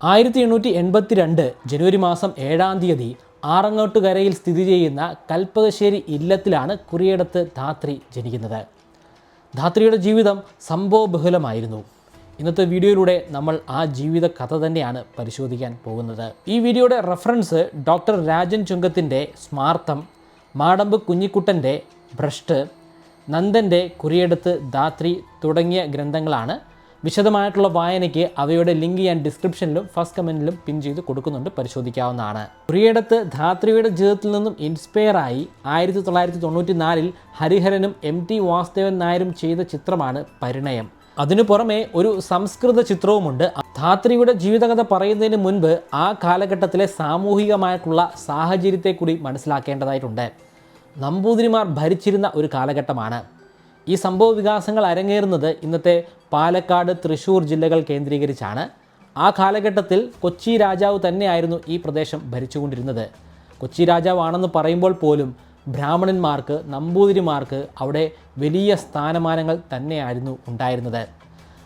ആയിരത്തി എണ്ണൂറ്റി എൺപത്തി രണ്ട് ജനുവരി മാസം ഏഴാം തീയതി ആറങ്ങോട്ടുകരയിൽ സ്ഥിതി ചെയ്യുന്ന കൽപ്പകശ്ശേരി ഇല്ലത്തിലാണ് കുറിയടത്ത് ധാത്രി ജനിക്കുന്നത്. ധാത്രിയുടെ ജീവിതം സംഭവബഹുലമായിരുന്നു ഇന്നത്തെ വീഡിയോയിലൂടെ നമ്മൾ ആ ജീവിത കഥ തന്നെയാണ് പരിശോധിക്കാൻ പോകുന്നത്. ഈ വീഡിയോയുടെ റെഫറൻസ് ഡോക്ടർ രാജൻ ചുങ്കത്തിന്റെ സ്മാർത്ഥം മാടമ്പ് കുഞ്ഞിക്കുട്ടന്റെ ഭ്രഷ്ട് നന്ദന്റെ കുറിയെടുത്ത് ധാത്രി തുടങ്ങിയ ഗ്രന്ഥങ്ങളാണ് വിശദമായിട്ടുള്ള വായനയ്ക്ക് അവയുടെ ലിങ്ക് ഞാൻ ഡിസ്ക്രിപ്ഷനിലും ഫസ്റ്റ് കമന്റിലും പിൻ ചെയ്ത് കൊടുക്കുന്നുണ്ട്. പരിശോധിക്കാവുന്നതാണ്. പ്രിയടത്ത് ധാത്രിയുടെ ജീവിതത്തിൽ നിന്നും ഇൻസ്പയർ ആയി ആയിരത്തി തൊള്ളായിരത്തി തൊണ്ണൂറ്റി നാലിൽ ഹരിഹരനും എം ടി വാസുദേവൻ നായരും ചെയ്ത ചിത്രമാണ് പരിണയം. അതിനു പുറമെ ഒരു സംസ്കൃത ചിത്രവുമുണ്ട്. ധാത്രിയുടെ ജീവിതകഥ പറയുന്നതിന് മുൻപ് ആ കാലഘട്ടത്തിലെ സാമൂഹികമായിട്ടുള്ള സാഹചര്യത്തെ കൂടി മനസ്സിലാക്കേണ്ടതായിട്ടുണ്ട്. നമ്പൂതിരിമാർ ഭരിച്ചിരുന്ന ഒരു കാലഘട്ടമാണ്. ഈ സംഭവ വികാസങ്ങൾ അരങ്ങേറുന്നത് ഇന്നത്തെ പാലക്കാട് തൃശ്ശൂർ ജില്ലകൾ കേന്ദ്രീകരിച്ചാണ്. ആ കാലഘട്ടത്തിൽ കൊച്ചി രാജാവ് തന്നെയായിരുന്നു ഈ പ്രദേശം ഭരിച്ചുകൊണ്ടിരുന്നത്. കൊച്ചി രാജാവാണെന്ന് പറയുമ്പോൾ പോലും ബ്രാഹ്മണന്മാർക്ക് നമ്പൂതിരിമാർക്ക് അവിടെ വലിയ സ്ഥാനമാനങ്ങൾ തന്നെയായിരുന്നു ഉണ്ടായിരുന്നത്.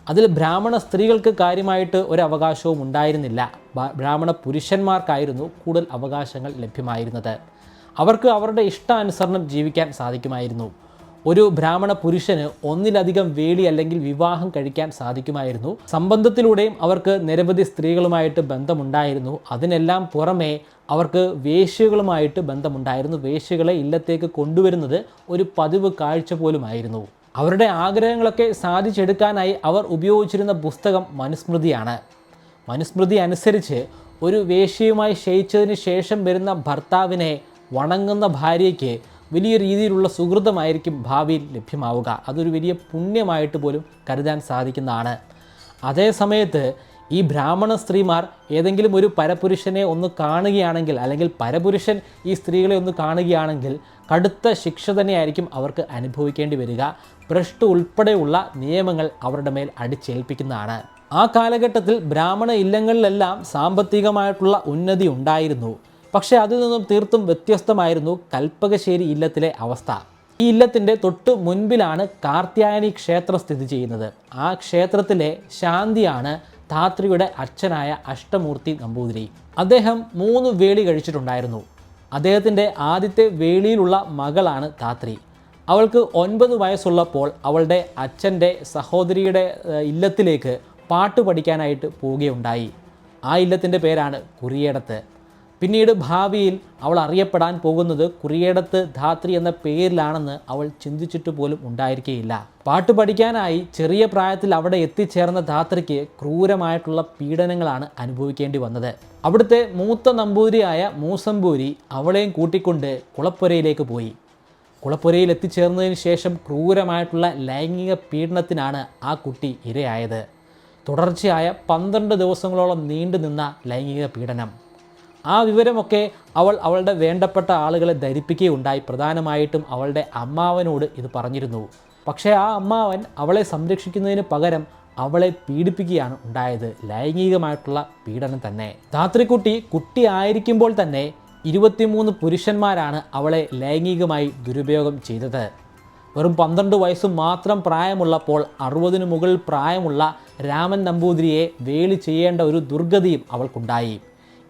അതിൽ ബ്രാഹ്മണ സ്ത്രീകൾക്ക് കാര്യമായിട്ട് ഒരു അവകാശവും ഉണ്ടായിരുന്നില്ല ബ്രാഹ്മണ പുരുഷന്മാർക്കായിരുന്നു കൂടുതൽ അവകാശങ്ങൾ ലഭ്യമായിരുന്നത്. അവർക്ക് അവരുടെ ഇഷ്ടാനുസരണം ജീവിക്കാൻ സാധിക്കുമായിരുന്നു. ഒരു ബ്രാഹ്മണ പുരുഷന് ഒന്നിലധികം വേളി അല്ലെങ്കിൽ വിവാഹം കഴിക്കാൻ സാധിക്കുമായിരുന്നു. സംബന്ധത്തിലൂടെയും അവർക്ക് നിരവധി സ്ത്രീകളുമായിട്ട് ബന്ധമുണ്ടായിരുന്നു. അതിനെല്ലാം പുറമേ അവർക്ക് വേശ്യകളുമായിട്ട് ബന്ധമുണ്ടായിരുന്നു. വേശ്യകളെ ഇല്ലത്തേക്ക് കൊണ്ടുവരുന്നത് ഒരു പതിവ് കാഴ്ച പോലുമായിരുന്നു. അവരുടെ ആഗ്രഹങ്ങളൊക്കെ സാധിച്ചെടുക്കാനായി അവർ ഉപയോഗിച്ചിരുന്ന പുസ്തകം മനുസ്മൃതിയാണ്. മനുസ്മൃതി അനുസരിച്ച് ഒരു വേശ്യയുമായി ശയിച്ചതിന് ശേഷം വരുന്ന ഭർത്താവിനെ വണങ്ങുന്ന ഭാര്യയ്ക്ക് വലിയ രീതിയിലുള്ള സുഹൃതമായിരിക്കും ഭാവിയിൽ ലഭ്യമാവുക. അതൊരു വലിയ പുണ്യമായിട്ട് പോലും കരുതാൻ സാധിക്കുന്നതാണ്. അതേ സമയത്ത് ഈ ബ്രാഹ്മണ സ്ത്രീമാർ ഏതെങ്കിലും ഒരു പരപുരുഷനെ ഒന്ന് കാണുകയാണെങ്കിൽ അല്ലെങ്കിൽ പരപുരുഷൻ ഈ സ്ത്രീകളെ ഒന്ന് കാണുകയാണെങ്കിൽ കടുത്ത ശിക്ഷ തന്നെയായിരിക്കും അവർക്ക് അനുഭവിക്കേണ്ടി വരിക. ഭ്രഷ്ട് ഉൾപ്പെടെയുള്ള നിയമങ്ങൾ അവരുടെ മേൽ അടിച്ചേൽപ്പിക്കുന്നതാണ്. ആ കാലഘട്ടത്തിൽ ബ്രാഹ്മണ ഇല്ലങ്ങളിലെല്ലാം സാമ്പത്തികമായിട്ടുള്ള ഉന്നതി ഉണ്ടായിരുന്നു. പക്ഷേ അതിൽ നിന്നും തീർത്തും വ്യത്യസ്തമായിരുന്നു കൽപ്പകശ്ശേരി ഇല്ലത്തിലെ അവസ്ഥ. ഈ ഇല്ലത്തിന്റെ തൊട്ട് മുൻപിലാണ് കാർത്യായനി ക്ഷേത്രം സ്ഥിതി ചെയ്യുന്നത്. ആ ക്ഷേത്രത്തിലെ ശാന്തിയാണ് ധാത്രിയുടെ അച്ഛനായ അഷ്ടമൂർത്തി നമ്പൂതിരി. അദ്ദേഹം മൂന്ന് വേളി കഴിച്ചിട്ടുണ്ടായിരുന്നു. അദ്ദേഹത്തിന്റെ ആദ്യത്തെ വേളിയിലുള്ള മകളാണ് ധാത്രി. അവൾക്ക് ഒൻപത് വയസ്സുള്ളപ്പോൾ അവളുടെ അച്ഛന്റെ സഹോദരിയുടെ ഇല്ലത്തിലേക്ക് പാട്ട് പഠിക്കാനായിട്ട് പോവുകയുണ്ടായി. ആ ഇല്ലത്തിന്റെ പേരാണ് കുറിയേടത്ത്. പിന്നീട് ഭാവിയിൽ അവൾ അറിയപ്പെടാൻ പോകുന്നത് കുറിയേടത്ത് ധാത്രി എന്ന പേരിലാണെന്ന് അവൾ ചിന്തിച്ചിട്ട് പോലും ഉണ്ടായിരിക്കുകയില്ല പാട്ട് പഠിക്കാനായി ചെറിയ പ്രായത്തിൽ അവിടെ എത്തിച്ചേർന്ന ധാത്രിക്ക് ക്രൂരമായിട്ടുള്ള പീഡനങ്ങളാണ് അനുഭവിക്കേണ്ടി വന്നത്. അവിടുത്തെ മൂത്ത നമ്പൂതിരിയായ മൂസമ്പൂരി അവളെയും കൂട്ടിക്കൊണ്ട് കുളപ്പുരയിലേക്ക് പോയി. കുളപ്പുരയിൽ എത്തിച്ചേർന്നതിന് ശേഷം ക്രൂരമായിട്ടുള്ള ലൈംഗിക പീഡനത്തിനാണ് ആ കുട്ടി ഇരയായത്. തുടർച്ചയായ പന്ത്രണ്ട് ദിവസങ്ങളോളം നീണ്ടു നിന്ന ലൈംഗിക പീഡനം. ആ വിവരമൊക്കെ അവൾ അവളുടെ വേണ്ടപ്പെട്ട ആളുകളെ ധരിപ്പിക്കുകയുണ്ടായി. പ്രധാനമായിട്ടും അവളുടെ അമ്മാവനോട് ഇത് പറഞ്ഞിരുന്നു. പക്ഷേ ആ അമ്മാവൻ അവളെ സംരക്ഷിക്കുന്നതിന് പകരം അവളെ പീഡിപ്പിക്കുകയാണ് ഉണ്ടായത്. ലൈംഗികമായിട്ടുള്ള പീഡനം തന്നെ. ധാത്രിക്കുട്ടി കുട്ടിയായിരിക്കുമ്പോൾ തന്നെ ഇരുപത്തിമൂന്ന് പുരുഷന്മാരാണ് അവളെ ലൈംഗികമായി ദുരുപയോഗം ചെയ്തത്. വെറും പന്ത്രണ്ട് വയസ്സ് മാത്രം പ്രായമുള്ളപ്പോൾ അറുപതിനു മുകളിൽ പ്രായമുള്ള രാമൻ നമ്പൂതിരിയെ വേലി ചെയ്യേണ്ട ഒരു ദുർഗതിയും അവൾക്കുണ്ടായി.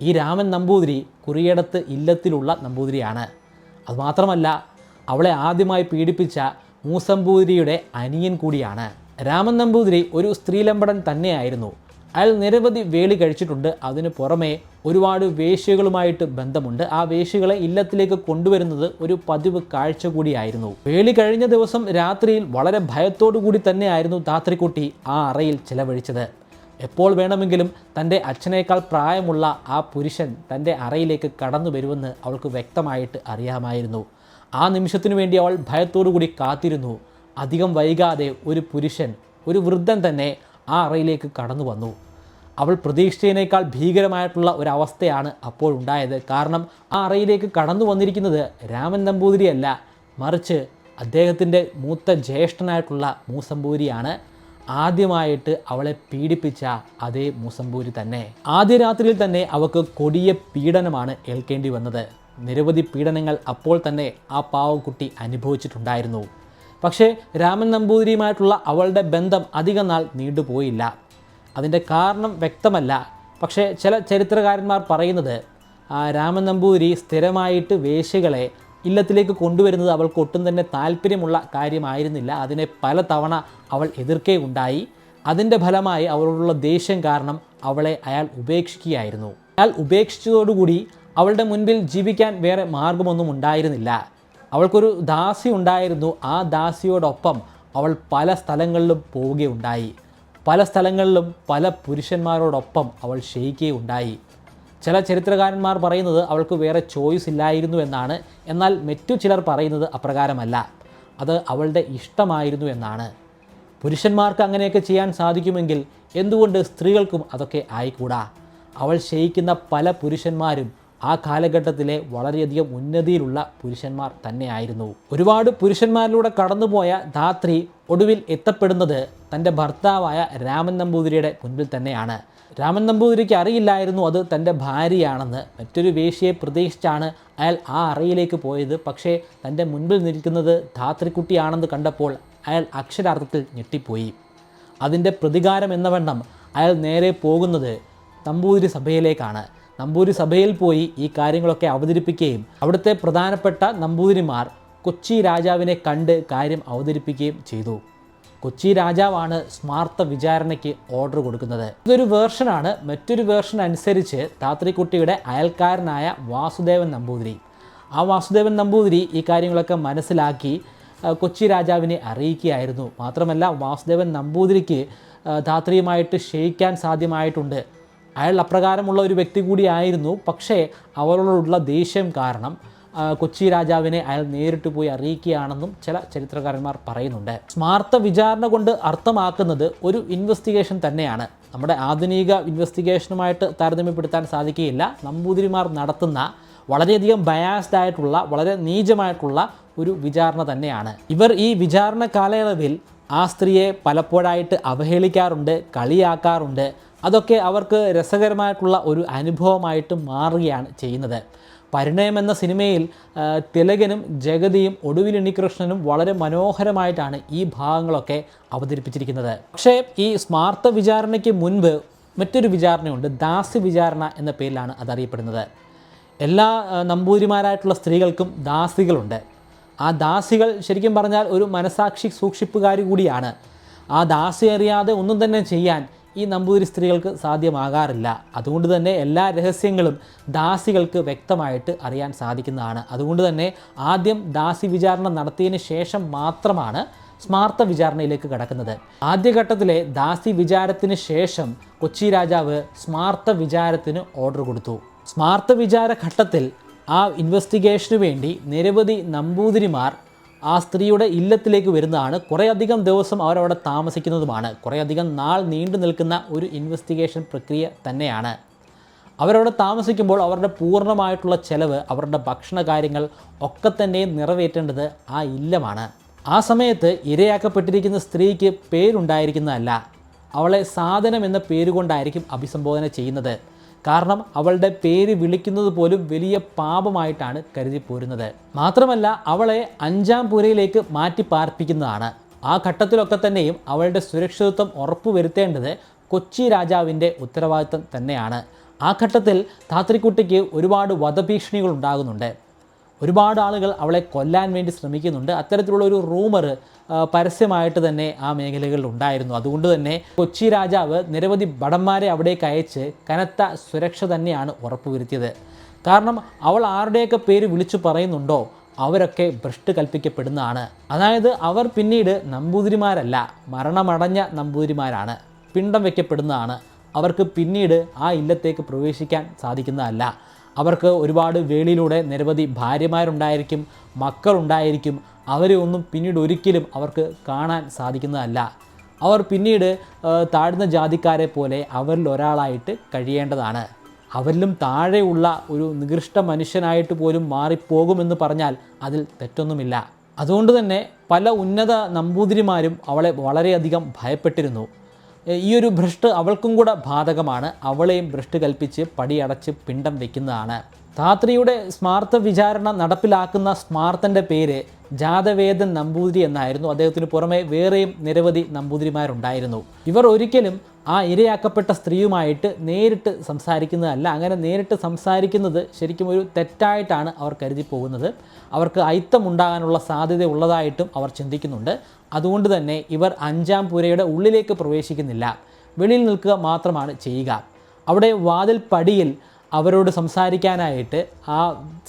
ഈ രാമൻ നമ്പൂതിരി കുറിയടത്ത് ഇല്ലത്തിലുള്ള നമ്പൂതിരിയാണ്. അതുമാത്രമല്ല അവളെ ആദ്യമായി പീഡിപ്പിച്ച മൂസമ്പൂതിരിയുടെ അനിയൻ കൂടിയാണ്. രാമൻ നമ്പൂതിരി ഒരു സ്ത്രീലമ്പടൻ തന്നെയായിരുന്നു. അയാൾ നിരവധി വേളി കഴിച്ചിട്ടുണ്ട്. അതിന് പുറമെ ഒരുപാട് വേശ്യകളുമായിട്ട് ബന്ധമുണ്ട്. ആ വേശ്യകളെ ഇല്ലത്തിലേക്ക് കൊണ്ടുവരുന്നത് ഒരു പതിവ് കാഴ്ച കൂടിയായിരുന്നു. വേളി കഴിഞ്ഞ ദിവസം രാത്രിയിൽ വളരെ ഭയത്തോടു കൂടി തന്നെയായിരുന്നു ധാത്രിക്കുട്ടി ആ അറയിൽ ചിലവഴിച്ചത്. എപ്പോൾ വേണമെങ്കിലും തന്റെ അച്ഛനേക്കാൾ പ്രായമുള്ള ആ പുരുഷൻ തന്റെ അറയിലേക്ക് കടന്നു വരുമെന്ന് അവൾക്ക് വ്യക്തമായിട്ട് അറിയാമായിരുന്നു. ആ നിമിഷത്തിനു വേണ്ടി അവൾ ഭയത്തോടു കൂടി കാത്തിരുന്നു. അധികം വൈകാതെ ഒരു പുരുഷൻ ഒരു വൃദ്ധൻ തന്നെ ആ അറയിലേക്ക് കടന്നു വന്നു. അവൾ പ്രതീക്ഷിച്ചതിനേക്കാൾ ഭീകരമായിട്ടുള്ള ഒരവസ്ഥയാണ് അപ്പോൾ ഉണ്ടായത്. കാരണം ആ അറയിലേക്ക് കടന്നു വന്നിരിക്കുന്നത് രാമൻ നമ്പൂതിരിയല്ല. മറിച്ച് അദ്ദേഹത്തിന്റെ മൂത്ത ജ്യേഷ്ഠനായിട്ടുള്ള മൂസമ്പൂരിയാണ്. ആദ്യമായിട്ട് അവളെ പീഡിപ്പിച്ച അതേ മൂസമ്പൂരി തന്നെ. ആദ്യ രാത്രിയിൽ തന്നെ അവൾക്ക് കൊടിയ പീഡനമാണ് ഏൽക്കേണ്ടി വന്നത്. നിരവധി പീഡനങ്ങൾ അപ്പോൾ തന്നെ ആ പാവക്കുട്ടി അനുഭവിച്ചിട്ടുണ്ടായിരുന്നു. പക്ഷേ രാമൻ നമ്പൂതിരിയുമായിട്ടുള്ള അവളുടെ ബന്ധം അധികം നാൾ നീണ്ടുപോയില്ല. അതിന്റെ കാരണം വ്യക്തമല്ല. പക്ഷേ ചില ചരിത്രകാരന്മാർ പറയുന്നത് രാമൻ നമ്പൂതിരി സ്ഥിരമായിട്ട് വേശ്യകളെ ഇല്ലത്തിലേക്ക് കൊണ്ടുവരുന്നത് അവൾക്ക് ഒട്ടും തന്നെ താല്പര്യമുള്ള കാര്യമായിരുന്നില്ല. അതിനെ പല തവണ അവൾ എതിർക്കേ ഉണ്ടായി. അതിന്റെ ഫലമായി അവളോടുള്ള ദേഷ്യം കാരണം അവളെ അയാൾ ഉപേക്ഷിക്കുകയായിരുന്നു. അയാൾ ഉപേക്ഷിച്ചതോടുകൂടി അവളുടെ മുൻപിൽ ജീവിക്കാൻ വേറെ മാർഗമൊന്നും ഉണ്ടായിരുന്നില്ല. അവൾക്കൊരു ദാസി ഉണ്ടായിരുന്നു. ആ ദാസിയോടൊപ്പം അവൾ പല സ്ഥലങ്ങളിലും പോവുകയുണ്ടായി. പല സ്ഥലങ്ങളിലും പല പുരുഷന്മാരോടൊപ്പം അവൾ ക്ഷയിക്കുകയുണ്ടായി. ചില ചരിത്രകാരന്മാർ പറയുന്നത് അവൾക്ക് വേറെ ചോയ്സ് ഇല്ലായിരുന്നു എന്നാണ്. എന്നാൽ മറ്റു ചിലർ പറയുന്നത് അപ്രകാരമല്ല. അത് അവളുടെ ഇഷ്ടമായിരുന്നു എന്നാണ്. പുരുഷന്മാർക്ക് അങ്ങനെയൊക്കെ ചെയ്യാൻ സാധിക്കുമെങ്കിൽ എന്തുകൊണ്ട് സ്ത്രീകൾക്കും അതൊക്കെ ആയിക്കൂടാ? അവൾ ശയിക്കുന്ന പല പുരുഷന്മാരും ആ കാലഘട്ടത്തിലെ വളരെയധികം ഉന്നതിയിലുള്ള പുരുഷന്മാർ തന്നെയായിരുന്നു. ഒരുപാട് പുരുഷന്മാരിലൂടെ കടന്നുപോയ ധാത്രി ഒടുവിൽ എത്തപ്പെടുന്നത് തന്റെ ഭർത്താവായ രാമൻ നമ്പൂതിരിയുടെ മുൻപിൽ തന്നെയാണ്. രാമൻ നമ്പൂതിരിക്ക് അറിയില്ലായിരുന്നു അത് തന്റെ ഭാര്യയാണെന്ന്. മറ്റൊരു വേശ്യയെ പ്രതീക്ഷിച്ചാണ് അയാൾ ആ അറയിലേക്ക് പോയത്. പക്ഷേ തന്റെ മുൻപിൽ നിൽക്കുന്നത് ധാത്രിക്കുട്ടിയാണെന്ന് കണ്ടപ്പോൾ അയാൾ അക്ഷരാർത്ഥത്തിൽ ഞെട്ടിപ്പോയി. അതിന്റെ പ്രതികാരം എന്നവണ്ണം അയാൾ നേരെ പോകുന്നത് നമ്പൂതിരി സഭയിലേക്കാണ്. നമ്പൂതിരി സഭയിൽ പോയി ഈ കാര്യങ്ങളൊക്കെ അവതരിപ്പിക്കുകയും അവിടുത്തെ പ്രധാനപ്പെട്ട നമ്പൂതിരിമാർ കൊച്ചി രാജാവിനെ കണ്ട് കാര്യം അവതരിപ്പിക്കുകയും ചെയ്തു. കൊച്ചി രാജാവാണ് സ്മാർത്ത വിചാരണയ്ക്ക് ഓർഡർ കൊടുക്കുന്നത്. ഇതൊരു വേർഷനാണ് മറ്റൊരു വേർഷൻ അനുസരിച്ച് താത്രിക്കുട്ടിയുടെ അയൽക്കാരനായ വാസുദേവൻ നമ്പൂതിരി. ആ വാസുദേവൻ നമ്പൂതിരി ഈ കാര്യങ്ങളൊക്കെ മനസ്സിലാക്കി കൊച്ചി രാജാവിനെ അറിയിക്കുകയായിരുന്നു. മാത്രമല്ല വാസുദേവൻ നമ്പൂതിരിക്ക് ധാത്രിയുമായിട്ട് ക്ഷയിക്കാൻ സാധ്യമായിട്ടുണ്ട്. അയാൾ അപ്രകാരമുള്ള ഒരു വ്യക്തി കൂടിയായിരുന്നു പക്ഷേ അവരോടുള്ള ദേഷ്യം കാരണം കൊച്ചി രാജാവിനെ അയാൾ നേരിട്ട് പോയി അറിയിക്കുകയാണെന്നും ചില ചരിത്രകാരന്മാർ പറയുന്നുണ്ട്. സ്മാർത്ത വിചാരണ കൊണ്ട് അർത്ഥമാക്കുന്നത് ഒരു ഇൻവെസ്റ്റിഗേഷൻ തന്നെയാണ്. നമ്മുടെ ആധുനിക ഇൻവെസ്റ്റിഗേഷനുമായിട്ട് താരതമ്യപ്പെടുത്താൻ സാധിക്കുകയില്ല. നമ്പൂതിരിമാർ നടത്തുന്ന വളരെയധികം ബയാസ്ഡ് ആയിട്ടുള്ള വളരെ നീചമായിട്ടുള്ള ഒരു വിചാരണ തന്നെയാണ്. ഇവർ ഈ വിചാരണ കാലയളവിൽ ആ സ്ത്രീയെ പലപ്പോഴായിട്ട് അവഹേളിക്കാറുണ്ട് കളിയാക്കാറുണ്ട്. അതൊക്കെ അവർക്ക് രസകരമായിട്ടുള്ള ഒരു അനുഭവമായിട്ട് മാറുകയാണ് ചെയ്യുന്നത്. പരിണയം എന്ന സിനിമയിൽ തിലകനും ജഗതിയും ഒടുവിൽ ഉണ്ണികൃഷ്ണനും വളരെ മനോഹരമായിട്ടാണ് ഈ ഭാഗങ്ങളൊക്കെ അവതരിപ്പിച്ചിരിക്കുന്നത്. പക്ഷേ ഈ സ്മാർത്ത വിചാരണയ്ക്ക് മുൻപ് മറ്റൊരു വിചാരണയുണ്ട് ദാസി വിചാരണ എന്ന പേരിലാണ് അതറിയപ്പെടുന്നത്. എല്ലാ നമ്പൂതിരിമാരായിട്ടുള്ള സ്ത്രീകൾക്കും ദാസികളുണ്ട്. ആ ദാസികൾ ശരിക്കും പറഞ്ഞാൽ ഒരു മനസാക്ഷി സൂക്ഷിപ്പുകാരി കൂടിയാണ്. ആ ദാസി അറിയാതെ ഒന്നും തന്നെ ചെയ്യാൻ ഈ നമ്പൂതിരി സ്ത്രീകൾക്ക് സാധ്യമാകാറില്ല. അതുകൊണ്ട് തന്നെ എല്ലാ രഹസ്യങ്ങളും ദാസികൾക്ക് വ്യക്തമായിട്ട് അറിയാൻ സാധിക്കുന്നതാണ്. അതുകൊണ്ട് തന്നെ ആദ്യം ദാസി വിചാരണ നടത്തിയതിന് ശേഷം മാത്രമാണ് സ്മാർത്ത വിചാരണയിലേക്ക് കടക്കുന്നത്. ആദ്യഘട്ടത്തിലെ ദാസി വിചാരത്തിന് ശേഷം കൊച്ചി രാജാവ് സ്മാർത്ത വിചാരത്തിന് ഓർഡർ കൊടുത്തു. സ്മാർത്ത വിചാര ഘട്ടത്തിൽ ആ ഇൻവെസ്റ്റിഗേഷനു വേണ്ടി നിരവധി നമ്പൂതിരിമാർ ആ സ്ത്രീയുടെ ഇല്ലത്തിലേക്ക് വരുന്നതാണ്. കുറേയധികം ദിവസം അവരവിടെ താമസിക്കുന്നതുമാണ്. കുറേയധികം നാൾ നീണ്ടു നിൽക്കുന്ന ഒരു ഇൻവെസ്റ്റിഗേഷൻ പ്രക്രിയ തന്നെയാണ്. അവരവിടെ താമസിക്കുമ്പോൾ അവരുടെ പൂർണമായിട്ടുള്ള ചെലവ് അവരുടെ ഭക്ഷണ കാര്യങ്ങൾ ഒക്കെ തന്നെ നിറവേറ്റേണ്ടത് ആ ഇല്ലമാണ്. ആ സമയത്ത് ഇരയാക്കപ്പെട്ടിരിക്കുന്ന സ്ത്രീക്ക് പേരുണ്ടായിരിക്കുന്നതല്ല. അവളെ സാധനം എന്ന പേരുകൊണ്ടായിരിക്കും അഭിസംബോധന ചെയ്യുന്നത്. കാരണം അവളുടെ പേര് വിളിക്കുന്നത് പോലും വലിയ പാപമായിട്ടാണ് കരുതി പോരുന്നത്. മാത്രമല്ല അവളെ അഞ്ചാം പുരയിലേക്ക് മാറ്റി പാർപ്പിക്കുന്നതാണ്. ആ ഘട്ടത്തിലൊക്കെ തന്നെയും അവളുടെ സുരക്ഷിതത്വം ഉറപ്പുവരുത്തേണ്ടത് കൊച്ചി രാജാവിന്റെ ഉത്തരവാദിത്തം തന്നെയാണ്. ആ ഘട്ടത്തിൽ താത്രിക്കുട്ടിക്ക് ഒരുപാട് വധഭീഷണികൾ ഉണ്ടാകുന്നുണ്ട്. ഒരുപാട് ആളുകൾ അവളെ കൊല്ലാൻ വേണ്ടി ശ്രമിക്കുന്നുണ്ട്. അത്തരത്തിലുള്ള ഒരു റൂമർ പരസ്യമായിട്ട് തന്നെ ആ മേഖലകളിൽ ഉണ്ടായിരുന്നു. അതുകൊണ്ട് തന്നെ കൊച്ചി രാജാവ് നിരവധി ഭടന്മാരെ അവിടേക്ക് അയച്ച് കനത്ത സുരക്ഷ തന്നെയാണ് ഉറപ്പുവരുത്തിയത്. കാരണം അവൾ ആരുടെയൊക്കെ പേര് വിളിച്ചു പറയുന്നുണ്ടോ അവരൊക്കെ ഭ്രഷ്ട് കൽപ്പിക്കപ്പെടുന്നതാണ്. അതായത് അവർ പിന്നീട് നമ്പൂതിരിമാരല്ല മരണമടഞ്ഞ നമ്പൂതിരിമാരാണ് പിണ്ടം വയ്ക്കപ്പെടുന്നതാണ് അവർക്ക് പിന്നീട് ആ ഇല്ലത്തേക്ക് പ്രവേശിക്കാൻ സാധിക്കുന്നതല്ല. അവർക്ക് ഒരുപാട് വേളിയിലൂടെ നിരവധി ഭാര്യമാരുണ്ടായിരിക്കും മക്കളുണ്ടായിരിക്കും. അവരെ ഒന്നും പിന്നീട് ഒരിക്കലും അവർക്ക് കാണാൻ സാധിക്കുന്നതല്ല. അവർ പിന്നീട് താഴ്ന്ന ജാതിക്കാരെ പോലെ അവരിൽ ഒരാളായിട്ട് കഴിയേണ്ടതാണ്. അവരിലും താഴെയുള്ള ഒരു നികൃഷ്ട മനുഷ്യനായിട്ട് പോലും മാറിപ്പോകുമെന്ന് പറഞ്ഞാൽ അതിൽ തെറ്റൊന്നുമില്ല. അതുകൊണ്ട് തന്നെ പല ഉന്നത നമ്പൂതിരിമാരും അവളെ വളരെയധികം ഭയപ്പെട്ടിരുന്നു. ഈ ഒരു ഭ്രഷ്ട് അവൾക്കും കൂടെ ബാധകമാണ്. അവളെയും ഭ്രഷ്ട് കൽപ്പിച്ച് പടിയടച്ച് പിണ്ടം വെക്കുന്നതാണ്. ധാത്രിയുടെ സ്മാർത്ഥ വിചാരണ നടപ്പിലാക്കുന്ന സ്മാർത്തന്റെ പേര് ജാതവേദൻ നമ്പൂതിരി എന്നായിരുന്നു. അദ്ദേഹത്തിന് പുറമെ വേറെയും നിരവധി നമ്പൂതിരിമാരുണ്ടായിരുന്നു. ഇവർ ഒരിക്കലും ആ ഇരയാക്കപ്പെട്ട സ്ത്രീയുമായിട്ട് നേരിട്ട് സംസാരിക്കുന്നതല്ല. അങ്ങനെ നേരിട്ട് സംസാരിക്കുന്നത് ശരിക്കും ഒരു തെറ്റായിട്ടാണ് അവർ കരുതി പോകുന്നത് അവർക്ക് അയിത്തമുണ്ടാകാനുള്ള സാധ്യത ഉള്ളതായിട്ടും അവർ ചിന്തിക്കുന്നുണ്ട്. അതുകൊണ്ട് തന്നെ ഇവർ അഞ്ചാം പുരയുടെ ഉള്ളിലേക്ക് പ്രവേശിക്കുന്നില്ല. വെളിയിൽ നിൽക്കുക മാത്രമാണ് ചെയ്യുക. അവിടെ വാതിൽ പടിയിൽ അവരോട് സംസാരിക്കാനായിട്ട് ആ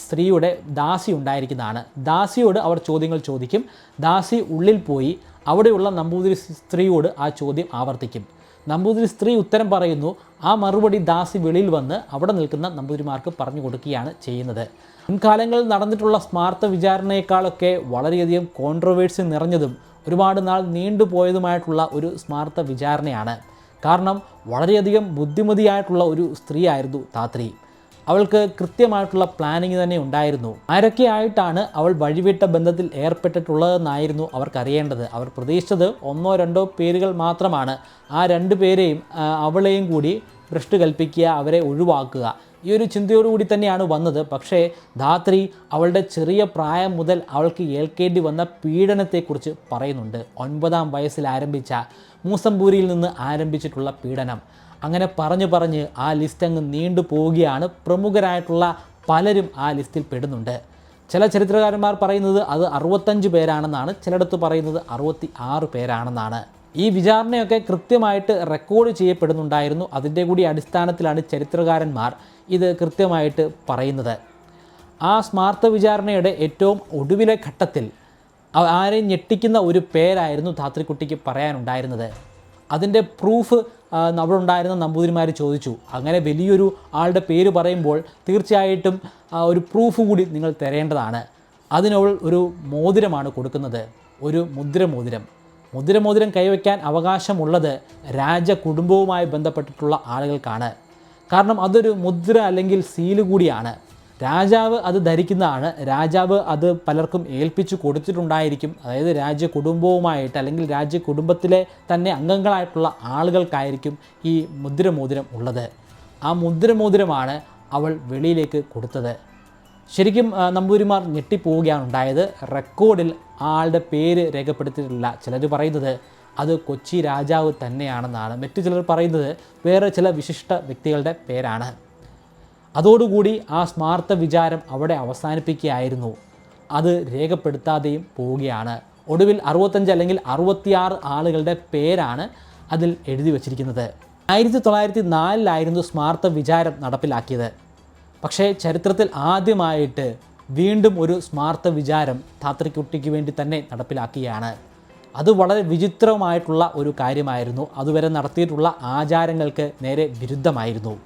സ്ത്രീയുടെ ദാസി ഉണ്ടായിരിക്കുന്നതാണ്. ദാസിയോട് അവർ ചോദ്യങ്ങൾ ചോദിക്കും. ദാസി ഉള്ളിൽ പോയി അവിടെയുള്ള നമ്പൂതിരി സ്ത്രീയോട് ആ ചോദ്യം ആവർത്തിക്കും. നമ്പൂതിരി സ്ത്രീ ഉത്തരം പറയുന്നു ആ മറുപടി ദാസി വെളിയിൽ വന്ന് അവിടെ നിൽക്കുന്ന നമ്പൂതിരിമാർക്ക് പറഞ്ഞു കൊടുക്കുകയാണ് ചെയ്യുന്നത്. മുൻകാലങ്ങളിൽ നടന്നിട്ടുള്ള സ്മാർത്ഥ വിചാരണയെക്കാളൊക്കെ വളരെയധികം കോൺട്രവേഴ്സി നിറഞ്ഞതും ഒരുപാട് നാൾ നീണ്ടുപോയതുമായിട്ടുള്ള ഒരു സ്മാർത്ഥ വിചാരണയാണ്. കാരണം വളരെയധികം ബുദ്ധിമതിയായിട്ടുള്ള ഒരു സ്ത്രീയായിരുന്നു താത്രി. അവൾക്ക് കൃത്യമായിട്ടുള്ള പ്ലാനിങ് തന്നെ ഉണ്ടായിരുന്നു. ആരൊക്കെയായിട്ടാണ് അവൾ വഴിവിട്ട ബന്ധത്തിൽ ഏർപ്പെട്ടിട്ടുള്ളതെന്നായിരുന്നു അവർക്കറിയേണ്ടത്. അവർ പ്രതീക്ഷിച്ചത് ഒന്നോ രണ്ടോ പേരുകൾ മാത്രമാണ്. ആ രണ്ട് പേരെയും അവളെയും കൂടി ഭ്രഷ്ട് കൽപ്പിക്കുക അവരെ ഒഴിവാക്കുക. ഈ ഒരു ചിന്തയോടുകൂടി തന്നെയാണ് വന്നത്. പക്ഷേ ധാത്രി അവളുടെ ചെറിയ പ്രായം മുതൽ അവൾക്ക് ഏൽക്കേണ്ടി വന്ന പീഡനത്തെക്കുറിച്ച് പറയുന്നുണ്ട്. ഒൻപതാം വയസ്സിൽ ആരംഭിച്ച മൂസംപൂരിയിൽ നിന്ന് ആരംഭിച്ചിട്ടുള്ള പീഡനം. അങ്ങനെ പറഞ്ഞു പറഞ്ഞ് ആ ലിസ്റ്റ് അങ്ങ് നീണ്ടു പോവുകയാണ്. പ്രമുഖരായിട്ടുള്ള പലരും ആ ലിസ്റ്റിൽ പെടുന്നുണ്ട്. ചില ചരിത്രകാരന്മാർ പറയുന്നത് അത് അറുപത്തഞ്ച് പേരാണെന്നാണ്. ചിലയിടത്ത് പറയുന്നത് അറുപത്തി ആറ് പേരാണെന്നാണ്. ഈ വിചാരണയൊക്കെ കൃത്യമായിട്ട് റെക്കോർഡ് ചെയ്യപ്പെടുന്നുണ്ടായിരുന്നു. അതിന്റെ കൂടി അടിസ്ഥാനത്തിലാണ് ചരിത്രകാരന്മാർ ഇത് കൃത്യമായിട്ട് പറയുന്നത്. ആ സ്മാർത്ഥ വിചാരണയുടെ ഏറ്റവും ഒടുവിലെ ഘട്ടത്തിൽ ആരെയും ഞെട്ടിക്കുന്ന ഒരു പേരായിരുന്നു ധാത്രിക്കുട്ടിക്ക് പറയാനുണ്ടായിരുന്നത്. അതിന്റെ പ്രൂഫ് അവിടെ ഉണ്ടായിരുന്ന നമ്പൂതിരിമാർ ചോദിച്ചു. അങ്ങനെ വലിയൊരു ആളുടെ പേര് പറയുമ്പോൾ തീർച്ചയായിട്ടും ഒരു പ്രൂഫ് കൂടി നിങ്ങൾ തരേണ്ടതാണ്. അതിനവൾ ഒരു മോതിരമാണ് കൊടുക്കുന്നത്. ഒരു മുദ്രമോതിരം. മുദ്രമോതിരം കൈവയ്ക്കാൻ അവകാശമുള്ളത് രാജകുടുംബവുമായി ബന്ധപ്പെട്ടിട്ടുള്ള ആളുകൾക്കാണ്. കാരണം അതൊരു മുദ്ര അല്ലെങ്കിൽ സീൽ കൂടിയാണ്. രാജാവ് അത് ധരിക്കുന്നതാണ്. രാജാവ് അത് പലർക്കും ഏൽപ്പിച്ചു കൊടുത്തിട്ടുണ്ടായിരിക്കും. അതായത് രാജ്യ കുടുംബവുമായിട്ട് അല്ലെങ്കിൽ രാജ്യ കുടുംബത്തിലെ തന്നെ അംഗങ്ങളായിട്ടുള്ള ആളുകൾക്കായിരിക്കും ഈ മുദ്രമോതിരം ഉള്ളത്. ആ മുദ്രമോതിരമാണ് അവൾ വെളിയിലേക്ക് കൊടുത്തത്. ശരിക്കും നമ്പൂരിമാർ ഞെട്ടിപ്പോവുകയാണ് ഉണ്ടായത്. റെക്കോർഡിൽ ആളുടെ പേര് രേഖപ്പെടുത്തിയിട്ടില്ല. ചിലർ പറയുന്നത് അത് കൊച്ചി രാജാവ് തന്നെയാണെന്നാണ്. മറ്റു ചിലർ പറയുന്നത് വേറെ ചില വിശിഷ്ട വ്യക്തികളുടെ പേരാണ്. അതോടുകൂടി ആ സ്മാർത്ഥ വിചാരം അവിടെ അവസാനിപ്പിക്കുകയായിരുന്നു. അത് രേഖപ്പെടുത്താതെയും പോവുകയാണ്. ഒടുവിൽ അറുപത്തഞ്ച് അല്ലെങ്കിൽ അറുപത്തിയാറ് ആളുകളുടെ പേരാണ് അതിൽ എഴുതി വച്ചിരിക്കുന്നത്. ആയിരത്തി തൊള്ളായിരത്തി നാലിലായിരുന്നു സ്മാർത്ഥ വിചാരം നടപ്പിലാക്കിയത്. പക്ഷേ ചരിത്രത്തിൽ ആദ്യമായിട്ട് വീണ്ടും ഒരു സ്മാർത്ഥ വിചാരം താത്രിക്കുട്ടിക്ക് വേണ്ടി തന്നെ നടപ്പിലാക്കുകയാണ്. അത് വളരെ വിചിത്രമായിട്ടുള്ള ഒരു കാര്യമായിരുന്നു. അതുവരെ നടത്തിയിട്ടുള്ള ആചാരങ്ങൾക്ക് നേരെ വിരുദ്ധമായിരുന്നു.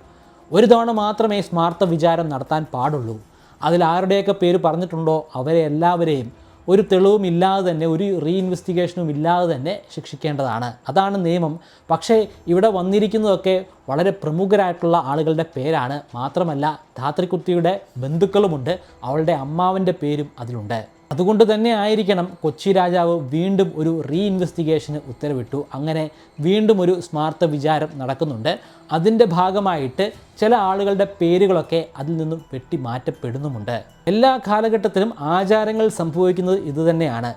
ഒരു തവണ മാത്രമേ സ്മാർത്ഥ വിചാരം നടത്താൻ പാടുള്ളൂ. അതിൽ ആരുടെയൊക്കെ പേര് പറഞ്ഞിട്ടുണ്ടോ അവരെ എല്ലാവരെയും ഒരു തെളിവും ഇല്ലാതെ തന്നെ ഒരു റീഇൻവെസ്റ്റിഗേഷനും ഇല്ലാതെ തന്നെ ശിക്ഷിക്കേണ്ടതാണ്. അതാണ് നിയമം. പക്ഷേ ഇവിടെ വന്നിരിക്കുന്നതൊക്കെ വളരെ പ്രമുഖരായിട്ടുള്ള ആളുകളുടെ പേരാണ്. മാത്രമല്ല ധാത്രിക്കുത്തിയുടെ ബന്ധുക്കളുമുണ്ട്. അവളുടെ അമ്മാവന്റെ പേരും അതിലുണ്ട്. അതുകൊണ്ട് തന്നെ ആയിരിക്കണം കൊച്ചി രാജാവ് വീണ്ടും ഒരു റീ ഇൻവെസ്റ്റിഗേഷന് ഉത്തരവിട്ടു. അങ്ങനെ വീണ്ടും ഒരു സ്മാർത്ഥ വിചാരം നടക്കുന്നുണ്ട്. അതിന്റെ ഭാഗമായിട്ട് ചില ആളുകളുടെ പേരുകളൊക്കെ അതിൽ നിന്നും വെട്ടി മാറ്റപ്പെടുന്നുമുണ്ട് എല്ലാ കാലഘട്ടത്തിലും ആചാരങ്ങൾ സംഭവിക്കുന്നത് ഇതുതന്നെയാണ്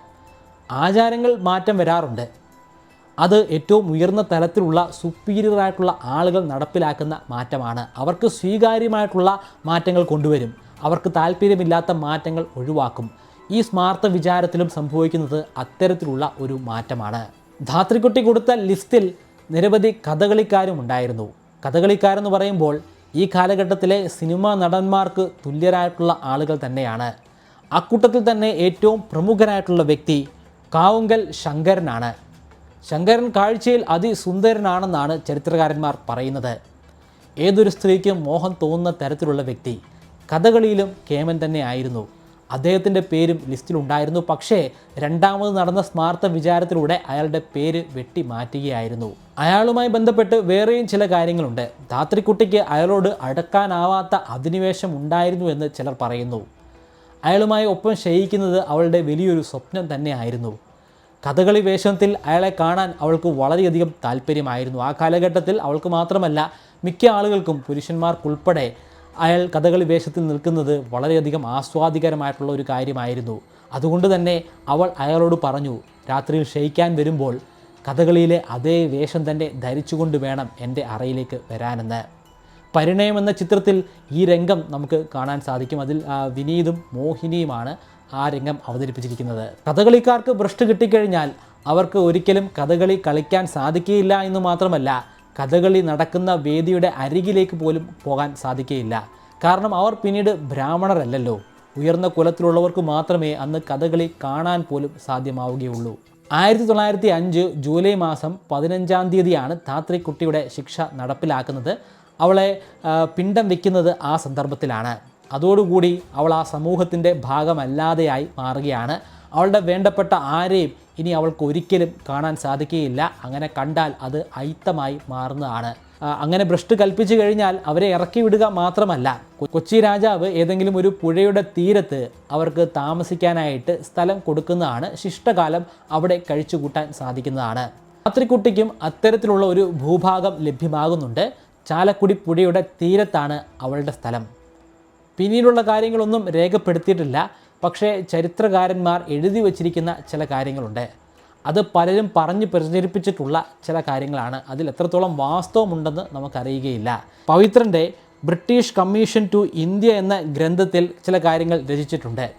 ആചാരങ്ങൾ മാറ്റം വരാറുണ്ട്. അത് ഏറ്റവും ഉയർന്ന തലത്തിലുള്ള സുപ്പീരിയറായിട്ടുള്ള ആളുകൾ നടപ്പിലാക്കുന്ന മാറ്റമാണ്. അവർക്ക് സ്വീകാര്യമായിട്ടുള്ള മാറ്റങ്ങൾ കൊണ്ടുവരും. അവർക്ക് താല്പര്യമില്ലാത്ത മാറ്റങ്ങൾ ഒഴിവാക്കും. ഈ സ്മാർത്ത വിചാരത്തിലും സംഭവിക്കുന്നത് അത്തരത്തിലുള്ള ഒരു മാറ്റമാണ്. ധാത്രിക്കുട്ടി കൊടുത്ത ലിസ്റ്റിൽ നിരവധി കഥകളിക്കാരും ഉണ്ടായിരുന്നു. കഥകളിക്കാരെന്ന് പറയുമ്പോൾ ഈ കാലഘട്ടത്തിലെ സിനിമാ നടന്മാർക്ക് തുല്യരായിട്ടുള്ള ആളുകൾ തന്നെയാണ്. അക്കൂട്ടത്തിൽ തന്നെ ഏറ്റവും പ്രമുഖനായിട്ടുള്ള വ്യക്തി കാവുങ്കൽ ശങ്കരനാണ്. ശങ്കരൻ കാഴ്ചയിൽ അതിസുന്ദരനാണെന്നാണ് ചരിത്രകാരന്മാർ പറയുന്നത്. ഏതൊരു സ്ത്രീക്കും മോഹം തോന്നുന്ന തരത്തിലുള്ള വ്യക്തി. കഥകളിയിലും കേമൻ തന്നെ ആയിരുന്നു. അദ്ദേഹത്തിന്റെ പേരും ലിസ്റ്റിലുണ്ടായിരുന്നു. പക്ഷേ രണ്ടാമത് നടന്ന സ്മാർത്ഥ വിചാരത്തിലൂടെ അയാളുടെ പേര് വെട്ടി മാറ്റുകയായിരുന്നു. അയാളുമായി ബന്ധപ്പെട്ട് വേറെയും ചില കാര്യങ്ങളുണ്ട്. ധാത്രിക്കുട്ടിക്ക് അയാളോട് അടക്കാനാവാത്ത അധിനിവേശം ഉണ്ടായിരുന്നു എന്ന് ചിലർ പറയുന്നു. അയാളുമായി ഒപ്പം ശയിക്കുന്നത് അവളുടെ വലിയൊരു സ്വപ്നം തന്നെയായിരുന്നു. കഥകളി വേഷത്തിൽ അയാളെ കാണാൻ അവൾക്ക് വളരെയധികം താല്പര്യമായിരുന്നു. ആ കാലഘട്ടത്തിൽ അവൾക്ക് മാത്രമല്ല മിക്ക ആളുകൾക്കും പുരുഷന്മാർക്കുൾപ്പെടെ അയാൾ കഥകളി വേഷത്തിൽ നിൽക്കുന്നത് വളരെയധികം ആസ്വാദികരമായിട്ടുള്ള ഒരു കാര്യമായിരുന്നു. അതുകൊണ്ട് തന്നെ അവൾ അയാളോട് പറഞ്ഞു രാത്രിയിൽ ക്ഷയിക്കാൻ വരുമ്പോൾ കഥകളിയിലെ അതേ വേഷം തന്നെ ധരിച്ചുകൊണ്ട് വേണം എന്റെ അറയിലേക്ക് വരാനെന്ന്. പരിണയം എന്ന ചിത്രത്തിൽ ഈ രംഗം നമുക്ക് കാണാൻ സാധിക്കും. അതിൽ വിനീതും മോഹിനിയുമാണ് ആ രംഗം അവതരിപ്പിച്ചിരിക്കുന്നത്. കഥകളിക്കാർക്ക് ഭ്രഷ്ട് കിട്ടിക്കഴിഞ്ഞാൽ അവർക്ക് ഒരിക്കലും കഥകളി കളിക്കാൻ സാധിക്കുകയില്ല എന്ന് മാത്രമല്ല കഥകളി നടക്കുന്ന വേദിയുടെ അരികിലേക്ക് പോലും പോകാൻ സാധിക്കുകയില്ല കാരണം അവർ പിന്നീട് ബ്രാഹ്മണരല്ലല്ലോ. ഉയർന്ന കുലത്തിലുള്ളവർക്ക് മാത്രമേ അന്ന് കഥകളി കാണാൻ പോലും സാധ്യമാവുകയുള്ളൂ. ആയിരത്തി തൊള്ളായിരത്തി അഞ്ച് ജൂലൈ മാസം പതിനഞ്ചാം തീയതിയാണ് ധാത്രി കുട്ടിയുടെ ശിക്ഷ നടപ്പിലാക്കുന്നത്. അവളെ പിണ്ടം വയ്ക്കുന്നത് ആ സന്ദർഭത്തിലാണ്. അതോടുകൂടി അവൾ ആ സമൂഹത്തിന്റെ ഭാഗമല്ലാതെയായി മാറുകയാണ്. അവളുടെ വേണ്ടപ്പെട്ട ആരെയും ഇനി അവൾക്ക് ഒരിക്കലും കാണാൻ സാധിക്കുകയില്ല. അങ്ങനെ കണ്ടാൽ അത് അയിത്തമായി മാറുന്നതാണ്. അങ്ങനെ ഭ്രഷ്ട് കൽപ്പിച്ചു കഴിഞ്ഞാൽ അവരെ ഇറക്കി വിടുക മാത്രമല്ല കൊച്ചി രാജാവ് ഏതെങ്കിലും ഒരു പുഴയുടെ തീരത്ത് അവർക്ക് താമസിക്കാനായിട്ട് സ്ഥലം കൊടുക്കുന്നതാണ് ശിഷ്ടകാലം അവിടെ കഴിച്ചു കൂട്ടാൻ സാധിക്കുന്നതാണ്. രാത്രിക്കുട്ടിക്കും അത്തരത്തിലുള്ള ഒരു ഭൂഭാഗം ലഭ്യമാകുന്നുണ്ട്. ചാലക്കുടി പുഴയുടെ തീരത്താണ് അവളുടെ സ്ഥലം. പിന്നീടുള്ള കാര്യങ്ങളൊന്നും രേഖപ്പെടുത്തിയിട്ടില്ല. പക്ഷേ ചരിത്രകാരന്മാർ എഴുതി വച്ചിരിക്കുന്ന ചില കാര്യങ്ങളുണ്ട്. അത് പലരും പറഞ്ഞ് പ്രചരിപ്പിച്ചിട്ടുള്ള ചില കാര്യങ്ങളാണ്. അതിൽ എത്രത്തോളം വാസ്തവമുണ്ടെന്ന് നമുക്കറിയുകയില്ല. പവിത്രന്റെ ബ്രിട്ടീഷ് കമ്മീഷൻ ടു ഇന്ത്യ എന്ന ഗ്രന്ഥത്തിൽ ചില കാര്യങ്ങൾ രചിച്ചിട്ടുണ്ട്.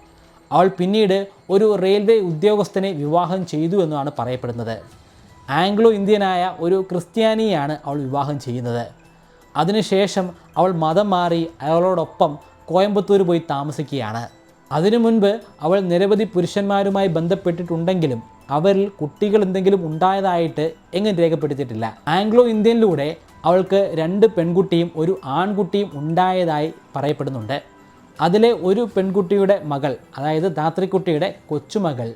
അവൾ പിന്നീട് ഒരു റെയിൽവേ ഉദ്യോഗസ്ഥനെ വിവാഹം ചെയ്തു എന്നാണ് പറയപ്പെടുന്നത്. ആംഗ്ലോ ഇന്ത്യനായ ഒരു ക്രിസ്ത്യാനിയാണ് അവൾ വിവാഹം ചെയ്യുന്നത്. അതിനുശേഷം അവൾ മതം മാറി അയാളോടൊപ്പം കോയമ്പത്തൂർ പോയി താമസിക്കുകയാണ്. അതിനു മുൻപ് അവൾ നിരവധി പുരുഷന്മാരുമായി ബന്ധപ്പെട്ടിട്ടുണ്ടെങ്കിലും അവരിൽ കുട്ടികൾ എന്തെങ്കിലും ഉണ്ടായതായിട്ട് എങ്ങും രേഖപ്പെടുത്തിയിട്ടില്ല. ആംഗ്ലോ ഇന്ത്യനിലൂടെ അവൾക്ക് രണ്ട് പെൺകുട്ടിയും ഒരു ആൺകുട്ടിയും ഉണ്ടായതായി പറയപ്പെടുന്നുണ്ട്. അതിലെ ഒരു പെൺകുട്ടിയുടെ മകൾ അതായത് ധാത്രിക്കുട്ടിയുടെ കൊച്ചുമകൾ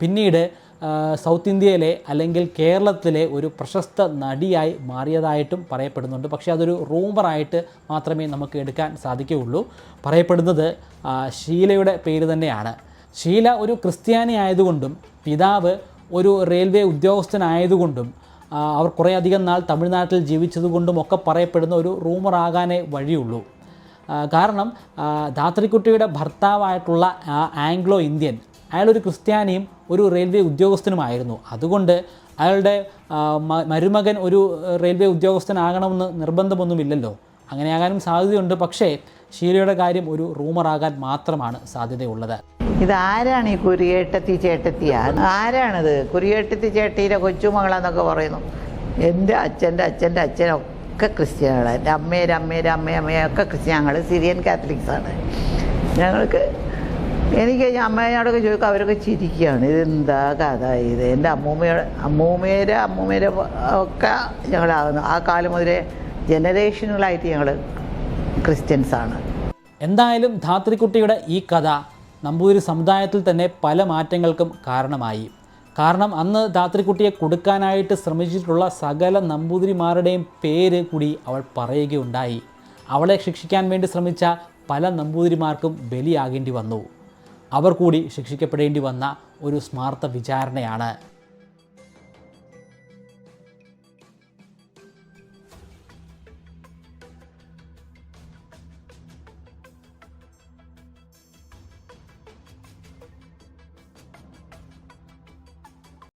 പിന്നീട് സൗത്ത് ഇന്ത്യയിലെ അല്ലെങ്കിൽ കേരളത്തിലെ ഒരു പ്രശസ്ത നടിയായി മാറിയതായിട്ടും പറയപ്പെടുന്നുണ്ട്. പക്ഷേ അതൊരു റൂമറായിട്ട് മാത്രമേ നമുക്ക് എടുക്കാൻ സാധിക്കുകയുള്ളൂ. പറയപ്പെടുന്നത് ഷീലയുടെ പേര് തന്നെയാണ്. ഷീല ഒരു ക്രിസ്ത്യാനി ആയതുകൊണ്ടും പിതാവ് ഒരു റെയിൽവേ ഉദ്യോഗസ്ഥനായതുകൊണ്ടും അവർ കുറേയധികം നാൾ തമിഴ്നാട്ടിൽ ജീവിച്ചതുകൊണ്ടും ഒക്കെ പറയപ്പെടുന്ന ഒരു റൂമറാകാനേ വഴിയുള്ളൂ. കാരണം ധാത്രിക്കുട്ടിയുടെ ഭർത്താവായിട്ടുള്ള ആംഗ്ലോ ഇന്ത്യൻ അയാളൊരു ക്രിസ്ത്യാനിയും ഒരു റെയിൽവേ ഉദ്യോഗസ്ഥനുമായിരുന്നു അതുകൊണ്ട് അയാളുടെ മരുമകൻ ഒരു റെയിൽവേ ഉദ്യോഗസ്ഥനാകണമെന്ന് നിർബന്ധമൊന്നുമില്ലല്ലോ അങ്ങനെയാകാനും സാധ്യതയുണ്ട് പക്ഷേ ഷീലയുടെ കാര്യം ഒരു റൂമറാകാൻ മാത്രമാണ് സാധ്യതയുള്ളത് ഇതാരാണ് ഈ കുരിയേട്ടത്തി ചേട്ടത്തിയാ ആരാണിത് കുരിയേട്ടത്തി ചേട്ടിയുടെ കൊച്ചുമകളെന്നൊക്കെ പറയുന്നു എന്റെ അച്ഛന്റെ അച്ഛന്റെ അച്ഛനൊക്കെ ക്രിസ്ത്യാനികളാണ് എന്റെ ഒക്കെ ക്രിസ്ത്യൻ ഞങ്ങൾ സിറിയൻ കാത്തലിക്സാണ് ഞങ്ങൾക്ക് എനിക്ക് അമ്മയോടൊക്കെ ചോദിക്കും അവരൊക്കെ ചിരിക്കുകയാണ്. ഇതെന്താ കഥ ഇത്? എന്റെ അമ്മൂമ്മയുടെ അമ്മൂമ്മേരെ അമ്മൂമ്മേരെ ഒക്കെ ഞങ്ങളാകുന്നു. ആ കാലം മുതലേ ജനറേഷനുകളായിട്ട് ഞങ്ങൾ ക്രിസ്ത്യൻസാണ് എന്തായാലും ധാത്രിക്കുട്ടിയുടെ ഈ കഥ നമ്പൂതിരി സമുദായത്തിൽ തന്നെ പല മാറ്റങ്ങൾക്കും കാരണമായി. കാരണം അന്ന് ധാത്രിക്കുട്ടിയെ കൊടുക്കാനായിട്ട് ശ്രമിച്ചിട്ടുള്ള സകല നമ്പൂതിരിമാരുടെയും പേര് കൂടി അവൾ പറയുകയുണ്ടായി. അവളെ ശിക്ഷിക്കാൻ വേണ്ടി ശ്രമിച്ച പല നമ്പൂതിരിമാർക്കും ബലിയാകേണ്ടി വന്നു. അവർ കൂടി ശിക്ഷിക്കപ്പെടേണ്ടി വന്ന ഒരു സ്മാർത്ഥ വിചാരണയാണ്